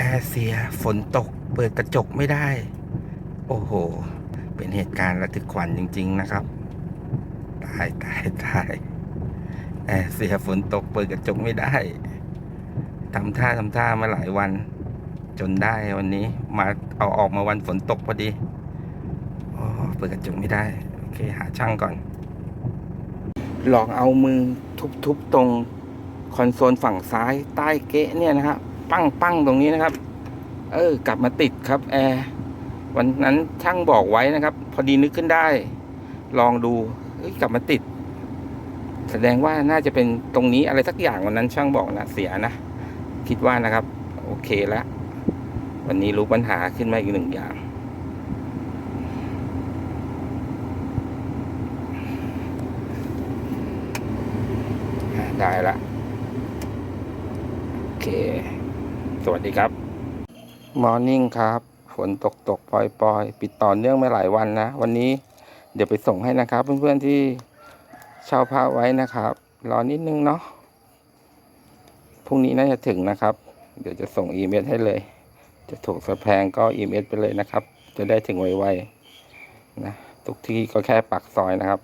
แอร์เสียฝนตก เปิดกระจกไม่ได้ โอ้โห เป็นเหตุการณ์ระทึกขวัญจริง ๆ นะครับ ตายตายตายแอร์เสียฝนตกเปิดกระจกไม่ได้ทำท่าทำท่ามาหลายวัน จนได้วันนี้ มาเอาออกมาวันฝนตกพอดีโอ้เปิดกระจกไม่ได้ โอเค หาช่างก่อน ลองเอามือทุบๆตรงคอนโซลฝั่งซ้ายใต้เกะเนี่ยนะครับ ปั้งปั้งตรงนี้นะครับ เออ กลับมาติดครับแอร์วันนั้นช่างบอกไว้นะครับ พอดีนึกขึ้นได้ ลองดูเฮ้ยกลับมาติด แสดงว่าน่าจะเป็นตรงนี้อะไรสักอย่างวันนั้นช่างบอกนะเสียนะ คิดว่านะครับ โอเคแล้ววันนี้รู้ปัญหาขึ้นมาอีกหนึ่งอย่าง ได้ละโอเค สวัสดีครับมอร์นิ่งครับฝนตกตกปล่อยปลอยปิดต่อเนื่องมาหลายวันนะ วันนี้เดี๋ยวไปส่งให้นะครับ เพื่อนๆที่เช่าผ้าไว้นะครับรอนิดนึงเนาะพรุ่งนี้น่าจะถึงนะครับ เดี๋ยวจะส่งอีเมลให้เลย จะถูกสะแพงก็อีเมลไปเลยนะครับ จะได้ถึงไวๆนะทุกที่ก็แค่ปากซอยนะครับ